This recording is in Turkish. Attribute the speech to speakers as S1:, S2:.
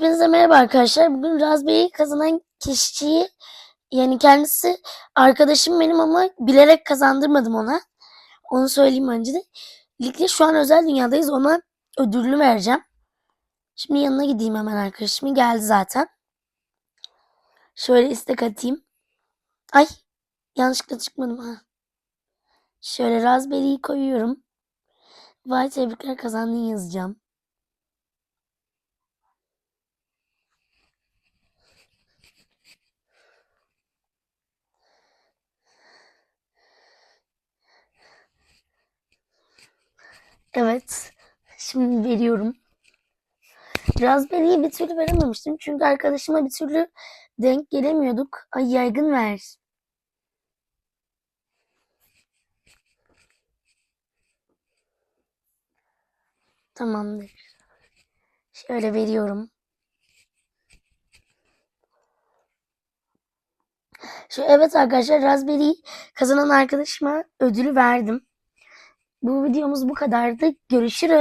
S1: Hepinize merhaba arkadaşlar. Bugün Raspberry kazanan kişiyi yani kendisi arkadaşım benim ama bilerek kazandırmadım ona. Onu söyleyeyim önce de. Ligde şu an özel dünyadayız. Ona ödülünü vereceğim. Şimdi yanına gideyim hemen arkadaşımın. Geldi zaten. Şöyle istek atayım. Ay yanlışlıkla çıkmadım ha. Şöyle Raspberry'yi koyuyorum. Vay tebrikler kazandın yazacağım. Evet. Şimdi veriyorum. Raspberry'yi bir türlü verememiştim. Çünkü arkadaşıma bir türlü denk gelemiyorduk. Ay yaygın ver. Tamamdır. Şöyle veriyorum. Şu evet arkadaşlar Raspberry kazanan arkadaşıma ödülü verdim. Bu videomuz bu kadardı. Görüşürüz.